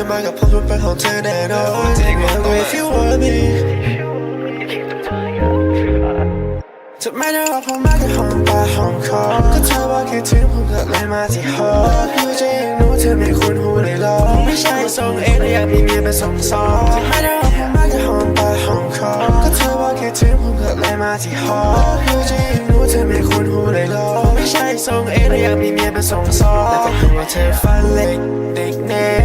ธอมากับผมมันเป็นของเธอแน่นอน Take my way if you want me จะไม่ได้รับผมมาแค่ห้องปาห้องคอก็เธอว่าคิดถึงผมก็เลยมาที่หออยู่จริงรู้เธอไม่คุ้นหูเลยหรอไม่ใช่ทรงเองแต่อยากมีเมียเป็นทรงซ้อนจะไม่ได้รับผมมาแค่ห้องปาห้องคอก็เธอว่าคิดถึงผมก็เลยมาที่หออยู่จริงรู้เธอไม่คุ้นหูเลยหรอไม่ใช่ทรงเองแต่อยากมีเมียเป็นทรงซ้อนแต่ผมว่าเธอฟันเล็กเด็กแน่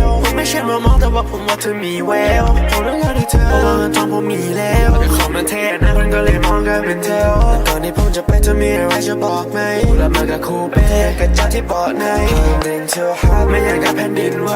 วผมไม่ใช่มามองแต่ว่าผมว่าเธอมีแววผมต้องการให้เธอเพราะว่าเงินทองผมมีแล้วแต่ของมันเท่นะมันก็เลยมองกันเป็นเทลแต่ก่อนที่ผมจะไปเธอมีอะไรจะบอกไหมแล้วมากับคูเป้กับเจ้าที่เบาะในหนึ่งเที่ยวหาไม่อยากกับแผ่นดินไหว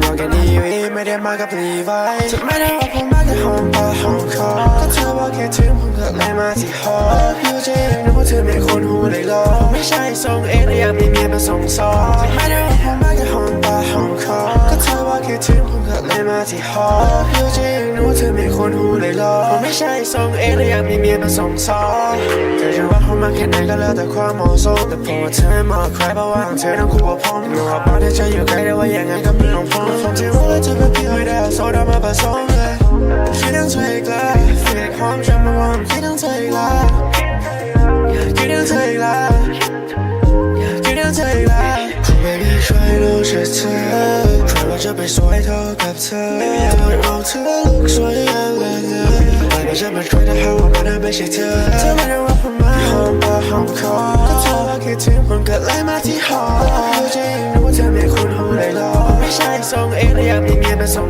มากับดี วีไม่ได้มากับรีไวจะไม่ได้ว่าผมมาแค่ห้องปาห้องคอก็เธอว่าแค่ถึงผมก็เลยมาที่หออยู่จริงนึกว่าเธอไม่คนหูเลยหรอไม่ใช่ทรงเองแต่อยากมีเมียเป็นทรงซ้อนจะไม่ได้ว่าผมมาแค่ห้องปาห้องคอก็เธอว่าแค่ถึงผมก็เลยมาที่หออยู่จริงนึกว่าเธอไม่คนหูเลยหรอผมไม่ใช่ทรงเองแต่อยากมีเมียเป็นทรงซ้อนเธอจะว่าผมมาแค่ไหนก็แล้วแต่ความเหมาะสมแต่ผมว่าเธอไม่เหมาะกับใครเพราะว่าเธอต้องคู่กับผมไม่ว่าบ้านที่เธออยู่ไกลแต่ว่ายังไงก็มีของผมผมที่รู้ว่าเธอเป็นพี่ไม่ได้เอาโซดามาผสมเลยคิดถึงเธออีกแล้วฟีลความจำมาว่าคิดถึงเธออีกแล้วคิดถึงเธออีกแล้วคิดถึงเธออีกแล้วขอ baby ช่วยรู้ช่วยเธอใครว่าจะไปสวยเท่ากับเธอตัวเราเธอลุกสวยอย่างเลยไม่ว่า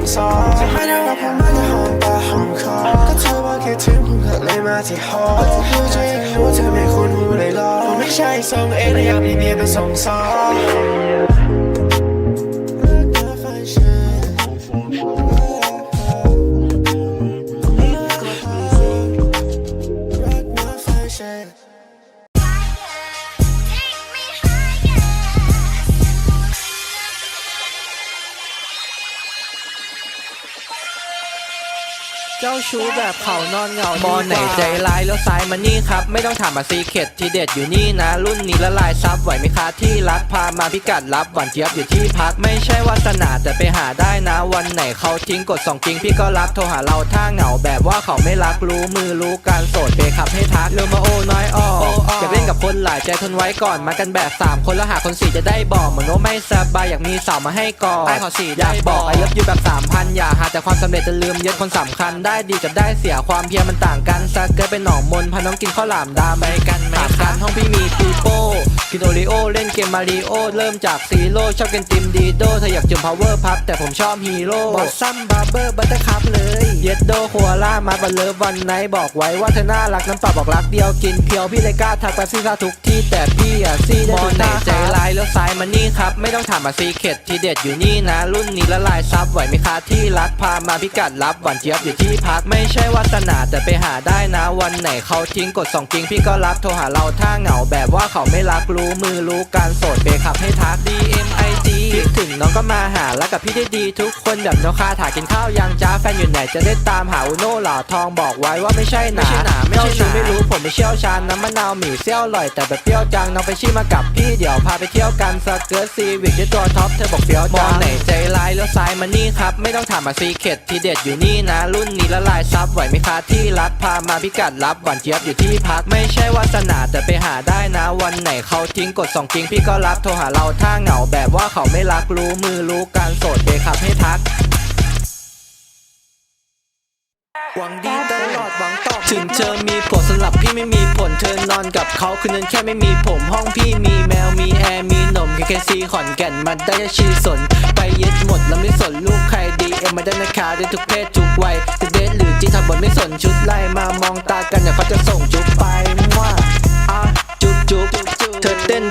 เมียเป็นทรงซ้อจะไม่ได้รับความมาแค่ห้องปาห้องคอก็เธอว่าคิดถึงผมก็เลยมาที่หออยู่จริงรู้เธอไม่คุ้นหูเลยหรอไม่ใช่ทรงเองแต่อยากมีเมียเป็นทรงสอง เจ้าชู้แบบเขานอนเหงามอนไหนใจร้ายแล้วซ้ายมานี่ครับ ไม่ต้องถามมาซีเข็ดที่เด็ดอยู่นี่นะ รุ่นนี้ละลายซับไหวไหมคะที่รักพามาพิกัดรับหวานเจี๊ยบอยู่ที่พัก ไม่ใช่วาสนาแต่ไปหาได้นะ วันไหนเขาทิ้งกดสองจริงพี่ก็รักโทรหาเราถ้าเหงาแบบว่าเขาไม่รักรู้มือรู้การโสดเบขับให้ทักเร็วมาโอ้น้อยออกอยากเล่นกับคนหลายใจทนไว้ก่อนมากันแบบสามคนแล้วหาคนสี่จะได้บอกเหมือนว่าไม่สบายอยากมีสาวมาให้กอดไอ้ขอสี่อยากได้บบออกกไอ้เลิฟอยู่แบบสามพันอย่าหาแต่ความสำเร็จจะลืมยึดคนสำคัญได้ดีกับได้เสียความเพียรมันต่างกันสักเกิดเป็นหนองมนพาน้องกินข้าวหลามดามไปกันไหมกันห้องพี่มีปีโป้ กินโอริโอเล่นเกมมาริโอเริ่มจากซีโร่ชอบกินติมดีโดเธออยากจุ่มพาวเวอร์พับแต่ผมชอบฮีโร่บอสซัมบาร์เบอร์บัตเตอร์คัพเลยเย็ดโดคัวล่ามาบันเลิฟวันไหนบอกไว้ว่าเธอน่ารักน้ำเปล่าบอกรักเดียวกินเพียวพี่เลยกล้าทักไปซี่ซาทุกที่แต่พี่อะซี่ได้ทุกท่าใจร้ายแล้วซ้ายมานี่ครับไม่ต้องถามมาซีเข็ดที่เด็ดอยู่นี่นะ รุ่นนี้ละลายซับไหวไหมคะที่รักพามาพิกัดรับหวานเจี๊ยบอยู่ที่พักไม่ใช่วาสนาแต่ไปหาได้นะวันไหนเขาทิ้งกดสองจริงพี่ก็รับโทรหาเราถ้าเหงาแบบว่าเขาไม่รักรู้มือรู้การโสดเบขับให้ทัก DMIG คิดถึงน้องก็มาหาแล้วกับพี่ได้ดีทุกคนแบบน้องคาถากินข้าวยังจ้าแฟนอยู่ไหนจะได้ตามหาอุโน่หล่อทองบอกไว้ว่าไม่ใช่หนาไม่ใช่หนาไม่ใช่หนาเจ้าชู้ไม่รู้ผมไม่เชี่ยวชาญน้ำมะนาวหมี่เซี่ยวอร่อยแต่แบบเปรี้ยวจังน้องไปชิมมากับพี่เดี๋ยวพาไปเที่ยวกันสเกิร์ตซีวิกด้วยตัวท็อปเธอบอกเปรี้ยวจังมองไหนใจร้ายแล้วซ้ายมานี่ครับไม่ต้องถามมาซีเข็ดที่เด็ดอยู่นี่นะ รุ่นนี้ละลายซับไหวไหมคะที่รักพามาพิกัดรับหวานเจี๊ยบอยู่ที่พักไม่ใช่วาสนาแต่ไปหาได้นะวันไหนเขาทิ้งกดสองจริงพี่ก็รับโทรหาเราถ้าเหงาแบบว่าเขาไม่รักรู้มือรู้การโสดเบขับให้ทักหวังดีตลอดหวังตอบถึงเธอมีผลสำหรับพี่ไม่มีผลเธอนอนกับเขาคืนนั้นแค่ไม่มีผมห้องพี่มีแมวมีแอร์มีนมแค่แค่ซีขอนแก่นมันได้ชีสน ไปยึดหมดแล้วไม่สนลูกใครดีเอ็มมาได้นะคะได้ทุกเพศทุกวัยจะเดทหรือจีทำบนไม่สนชุดไล่มามองตากันเดี๋ยวเขาจะส่งจุ๊บไป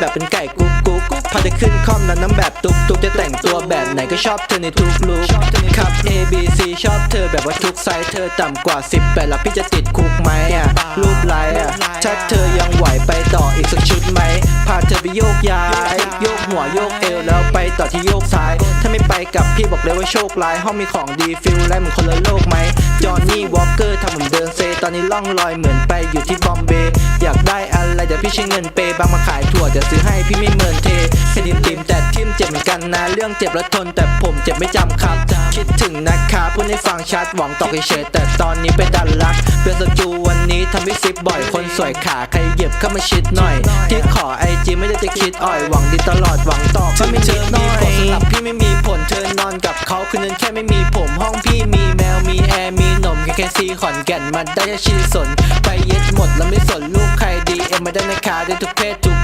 แบบเป็นไก่กุ๊กกุ๊กพาเธอขึ้นคอมแล้วน้ำแบบตุกตุกจะแต่งตัวแบบไหนก็ชอบเธอในทุกลุคครับ A B C ชอบเธอแบบว่าทุกไซส์เธอต่ำกว่า18แล้วพี่จะติดคุกไหมอะรูปไลน์อะถ้าเธอยังไหวไปต่ออีกสักชุดไหมพาเธอไปโยกย้าย โยกหัวโยกเอวแล้วไปต่อที่โยกซ้าย ถ้าไม่ไปกับพี่บอกเลยว่าโชคร้ายห้องมีของดีฟิลไลเหมือนคนละโลกไหมจอห์นนี่วอลเกอร์ทำผมเดินเซตอนนี้ล่องลอยเหมือนไปอยู่ที่บอมเบย์อยากได้อะไรแต่พี่ใช้เงินเปบางมาขายถั่วจะซื้อให้พี่ไม่เมินเทเส้นติมแต่ทิมเจ็บเหมือนกันนะ เรื่องเจ็บแล้วทนแต่ผมเจ็บไม่จำครับคิดถึงนะครับพูดให้ฟังชัดหวังตอกเฉยแต่ตอนนี้ไปดันรักเพื่อนสจูวันนี้ทำให้ซิปบ่อยคนสวยขาใครเหยียบเข้ามาชิดหน่อย ที่ขอไอจีไม่ได้จะคิดอ่อยหวังดีตลอดหวังตอก็ไม่นิดหน่อยสำหรับพี่ไม่มีผลเธอนอนกับเขาคืนนั้นแค่ไม่มีผมห้องพี่มีแมวมีแอร์มีนมแค่แค่ซีขอนแก่นมันได้แค่ชีสนไปเย็ดหมดแล้วไม่สน ลูกใครดี